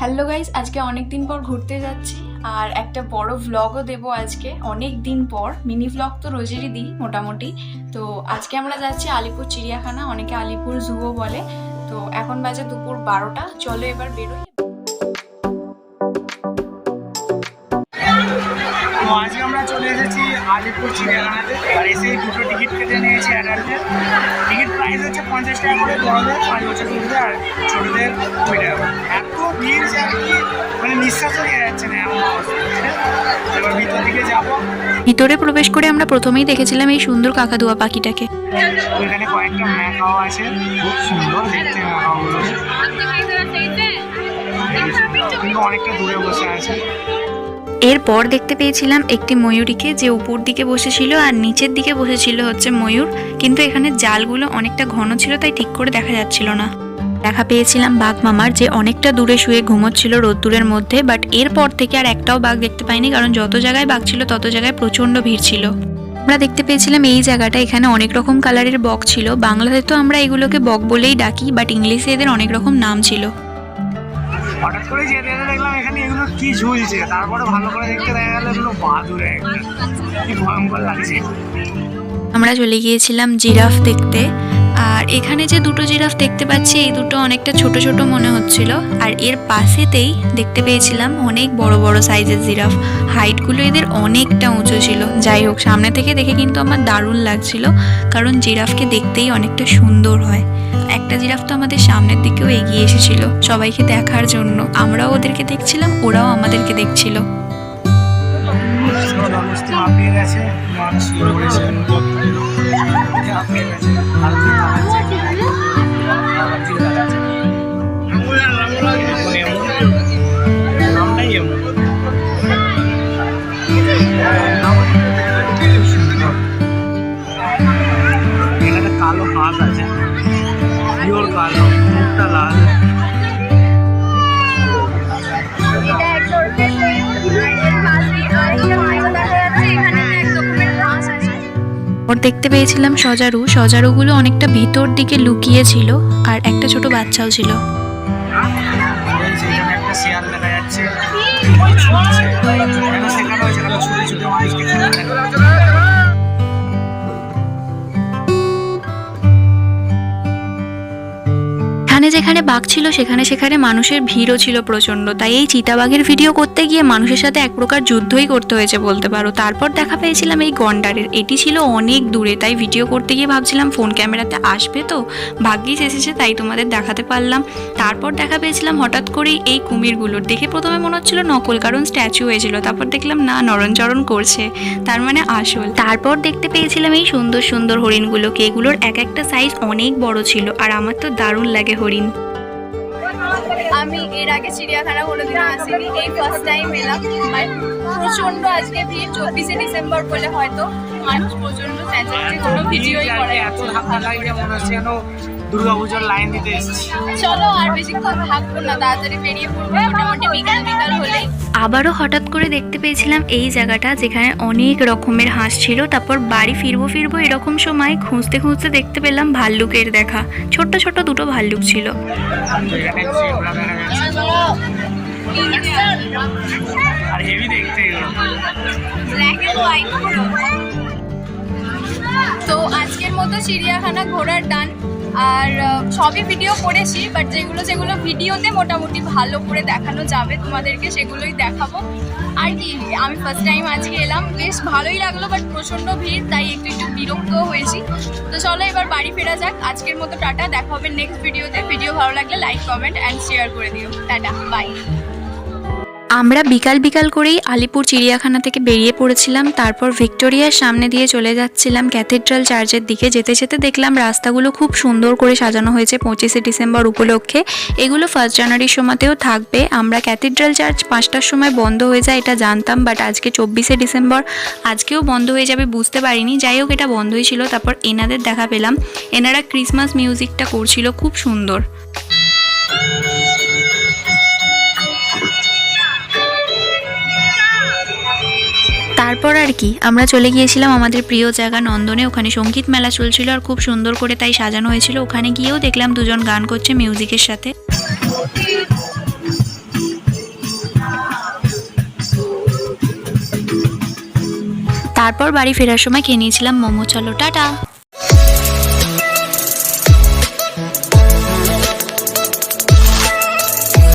Hello guys আজকে অনেক দিন পর ঘুরতে যাচ্ছি, আর একটা বড় ভ্লগও দেবো আজকে অনেক দিন পর। মিনি ভ্লগ তো রোজেরই দিই, মোটামুটি। তো আজকে আমরা যাচ্ছি আলিপুর চিড়িয়াখানা, অনেকে আলিপুর জুও বলে। তো এখন বাজে দুপুর বারোটা, চলো এবার বেরোই। আজকে আমরা চলে এসেছি আলিপুর চিড়িয়াখানাতে, আর এসে দুটো টিকিট কেটে নিয়েছি অ্যাডাল্টের টিকিট প্রাইস হচ্ছে পঞ্চাশ টাকা করে বড়দের, পাঁচ বছর আর ছোটদের কুড়ি টাকা করে। যাচ্ছে না এমন অবস্থা। এবার ভিতর দিকে যাব। ভিতরে প্রবেশ করে আমরা প্রথমেই দেখেছিলাম এই সুন্দর কাকাতুয়া পাখিটাকে। ওইখানে কয়েকটা ম্যাকাও আছে। খুব সুন্দর দেখতে ম্যাকাওগুলো অনেকটা দূরে বসে আছে। এরপর দেখতে পেয়েছিলাম একটি ময়ূরীকে যে উপর দিকে বসেছিল আর নিচের দিকে বসেছিল হচ্ছে ময়ূর। কিন্তু এখানে জালগুলো অনেকটা ঘন ছিল তাই ঠিক করে দেখা যাচ্ছিল না। দেখা পেয়েছিলাম বাঘ মামার যে অনেকটা দূরে শুয়ে ঘুমোচ্ছিল রোদ্দুরের মধ্যে বাট এরপর থেকে আর একটাও বাঘ দেখতে পাইনি কারণ যত জায়গায় বাঘ ছিল তত জায়গায় প্রচণ্ড ভিড় ছিল। আমরা দেখতে পেয়েছিলাম এই জায়গাটা এখানে অনেক রকম কালারের বক ছিল। বাংলাতে তো আমরা এগুলোকে বক বলেই ডাকি বাট ইংলিশে এদের অনেক রকম নাম ছিল। হঠাৎ করে যেতে যেতে দেখলাম এখানে এগুলো কি ঝুলছে তারপরে ভালো করে দেখতে দেখা গেল এগুলো বাদুরে কি ভয়ঙ্কর লাগছে। আমরা চলে গিয়েছিলাম জিরাফ দেখতে। আর এখানে যে দুটো জিরাফ দেখতে পাচ্ছি, এই দুটো অনেকটা ছোট ছোট মনে হচ্ছিল। আর এর পাশেতেই দেখতে পেয়েছিলাম অনেক বড় বড় সাইজের জিরাফ। হাইটগুলো এদের অনেকটা উঁচু ছিল। যাই হোক, সামনে থেকে দেখে কিন্তু আমার দারুণ লাগছিল, কারণ জিরাফকে দেখতেই অনেকটা সুন্দর হয়। একটা জিরাফ তো আমাদের সামনের দিকেও এগিয়ে এসেছিল সবাইকে দেখার জন্য। আমরাও ওদেরকে দেখছিলাম, ওরাও আমাদেরকে দেখছিল। হাঁপিয়ে গেছে এমন এখানে কালো হাত আছে পিওর কালো মুখটা লাল। ওর দেখতে পেয়েছিলাম সজারু। সজারুগুলো অনেকটা ভিতর দিকে লুকিয়ে ছিল আর একটা ছোট বাচ্চাও ছিল। দেখা যাচ্ছে এখানে যেখানে বাঘ ছিল, সেখানে সেখানে মানুষের ভিড়ও ছিল প্রচণ্ড তাই এই চিতাবাঘের ভিডিও করতে গিয়ে মানুষের সাথে এক প্রকার যুদ্ধই করতে হয়েছে বলতে পারো। তারপর দেখা পেয়েছিলাম এই গন্ডারের। এটি ছিল অনেক দূরে, তাই ভিডিও করতে গিয়ে ভাবছিলাম ফোন ক্যামেরাতে আসবে তো। ভাগ্যিস এসেছে, তাই তোমাদের দেখাতে পারলাম। তারপর দেখা পেয়েছিলাম হঠাৎ করেই এই কুমিরগুলোর দেখে প্রথমে মনে হচ্ছিল নকল, কারণ স্ট্যাচু হয়েছিল। তারপর দেখলাম, না, নরণচরণ করছে। তার মানে আসল। তারপর দেখতে পেয়েছিলাম এই সুন্দর সুন্দর হরিণগুলোকে। এগুলোর এক একটা সাইজ অনেক বড় ছিল, আর আমার তো দারুণ লাগে হরিণ আমি এর আগে চিড়িয়াখানা কোনোদিনও আসিনি এই ফার্স্ট টাইম এলাম। আর প্রচণ্ড আজকে ভিড় চব্বিশে ডিসেম্বর বলে হয়তো। মানুষ প্রচণ্ড চেঁচাচ্ছে কোনো ভিডিওই করে এত ধাক্কা লাগে মনে হচ্ছে দুর্গাপুজোর লাইন দিতে এসেছি। চলো আর বেশিক্ষণ থাকব না তাড়াতাড়ি বেরিয়ে পড়ব। মোটামুটি বিকাল বিকাল হলেই। আবারও হঠাৎ করে দেখতে পেয়েছিলাম এই জায়গাটা যেখানে অনেক রকমের হাঁস ছিল। তারপর বাড়ি ফিরবো ফিরবো এরকম সময় খুঁজতে খুঁজতে দেখতে পেলাম ভাল্লুকের দেখা। ছোট্ট ছোট্ট দুটো ভাল্লুক ছিল। আর হেভি দেখতে তো আজকের মতো চিড়িয়াখানা ঘোরার ডান আর সবই ভিডিও করেছি বাট যেগুলো যেগুলো ভিডিওতে মোটামুটি ভালো করে দেখানো যাবে তোমাদেরকে, সেগুলোই দেখাবো। আর কি, আমি ফার্স্ট টাইম আজকে এলাম, বেশ ভালোই লাগল বাট প্রচণ্ড ভিড়, তাই একটু একটু বিরক্ত হয়েছি। তো চলো এবার বাড়ি ফেরা যাক, আজকের মতো টাটা, দেখা হবে নেক্সট ভিডিওতে ভিডিও ভালো লাগলে লাইক কমেন্ট অ্যান্ড শেয়ার করে দিও। টাটা বাই আমরা বিকাল বিকাল করেই আলিপুর চিড়িয়াখানা থেকে বেরিয়ে পড়েছিলাম, তারপর ভিক্টোরিয়ার সামনে দিয়ে চলে যাচ্ছিলাম ক্যাথেড্রাল চার্চের দিকে। যেতে যেতে দেখলাম রাস্তাগুলো খুব সুন্দর করে সাজানো হয়েছে পঁচিশে ডিসেম্বর উপলক্ষে। এগুলো ফার্স্ট জানুয়ারির সময়তেও থাকবে। আমরা ক্যাথেড্রাল চার্চ পাঁচটার সময় বন্ধ হয়ে যায় এটা জানতাম বাট আজকে চব্বিশে ডিসেম্বর আজকেও বন্ধ হয়ে যাবে বুঝতে পারিনি। যাই হোক, এটা বন্ধই ছিল, তারপর এনাদের দেখা পেলাম। এনারা ক্রিসমাস মিউজিকটা করছিল, খুব সুন্দর। তারপর আর কি, আমরা চলে গিয়েছিলাম আমাদের প্রিয় জায়গা নন্দনে, ওখানে সংগীত মেলা চলছিল আর খুব সুন্দর করে তাই সাজানো হয়েছিল। ওখানে গিয়েও দেখলাম দুজন গান করছে মিউজিকের সাথে। তারপর বাড়ি ফেরার সময় খেয়ে নিয়েছিলাম মোমো, চলো, টাটা।